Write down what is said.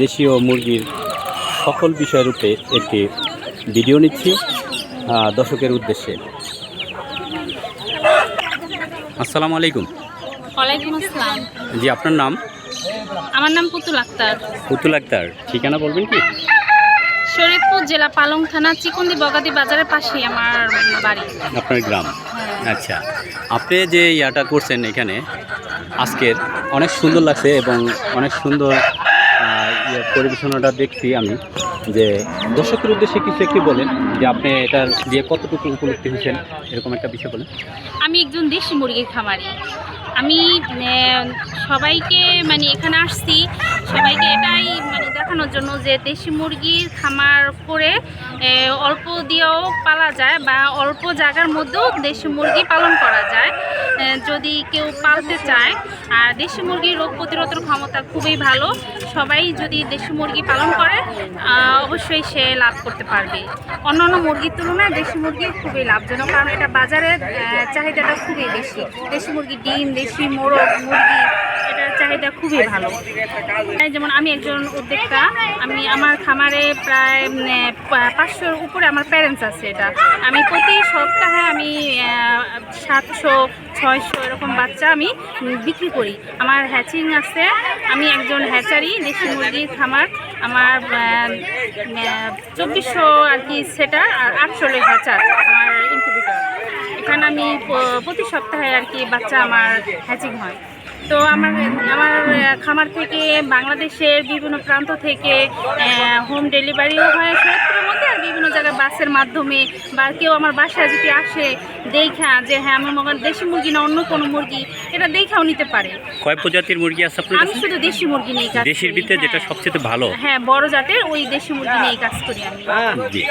দেশীয় মুরগির সকল বিষয়ের উপরে একটি ভিডিও নিচ্ছি দর্শকের উদ্দেশ্যে। আসসালামু আলাইকুম। ওয়ালাইকুম আসসালাম। জি আপনার নাম? আমার নাম পুতুল আক্তার। পুতুল আক্তার ঠিকানা বলবেন কি? শরীয়তপুর জেলা পালং থানা চিকন্দি বগাদি বাজারের পাশেই আমার বাড়ি। আপনার গ্রাম? আচ্ছা আপনি যে ইয়াটা করছেন এখানে আজকের অনেক সুন্দর লাগছে এবং অনেক সুন্দর পরিবেশনাটা দেখছি আমি, যে দর্শকের উদ্দেশ্যে কিছু একটি বলেন, যে আপনি এটার দিয়ে কতটুকু উপলব্ধি হয়েছেন, এরকম একটা বিষয় বলেন। আমি একজন দেশি মুরগির খামারি। আমি সবাইকে মানে এখানে আসছি, সবাইকে এটাই মানে দেখানোর জন্য যে দেশি মুরগির খামার করে অল্প দিয়েও পালা যায় বা অল্প জায়গার মধ্যেও দেশি মুরগি পালন করা যায়। যদি কেউ পালতে চায়, আর দেশি মুরগির রোগ প্রতিরোধের ক্ষমতা খুবই ভালো, সবাই যদি দেশি মুরগি পালন করে অবশ্যই সে লাভ করতে পারবে। অন্যান্য মুরগির তুলনায় দেশি মুরগি খুবই লাভজনক, কারণ এটা বাজারে চাহিদাটা খুবই বেশি। দেশি মুরগি ডিম, দেশি মোরগ, মুরগি, এটার চাহিদা খুবই ভালো। যেমন আমি একজন উদ্যোক্তা, আমি আমার খামারে প্রায় পাঁচশোর উপরে আমার প্যারেন্টস আছে এটা। আমি প্রতি সপ্তাহে আমি সাতশো ছয়শো এরকম বাচ্চা আমি বিক্রি করি। আমার হ্যাচিং আছে, আমি একজন হ্যাচারি, দেশি মুরগির খামার। আমার চব্বিশশো আর কি সেটার আর আটশো হ্যাচার আমার ইনকিউবেটর এখানে আমি প্রতি সপ্তাহে আর কি বাচ্চা আমার হ্যাচিং হয়। তো আমার আমার খামার থেকে বাংলাদেশের বিভিন্ন প্রান্ত থেকে হোম ডেলিভারিও হয় বিভিন্ন জায়গায় বাসের মাধ্যমে বা কেউ আমার বাসায় যদি আসে দেখা যে হ্যাঁ আমার মনে দেশি মুরগি না অন্য কোনো মুরগি এটা দেখাও নিতে পারে। কয় প্রজাতির মুরগি আছে আপনার আমি শুধু দেশি মুরগি নিয়ে কাজ দেশের ভিতরে যেটা হ্যাঁ। সবচেয়ে ভালো? হ্যাঁ বড় জাতের ওই দেশি মুরগি নিয়ে কাজ করি আমি। জি।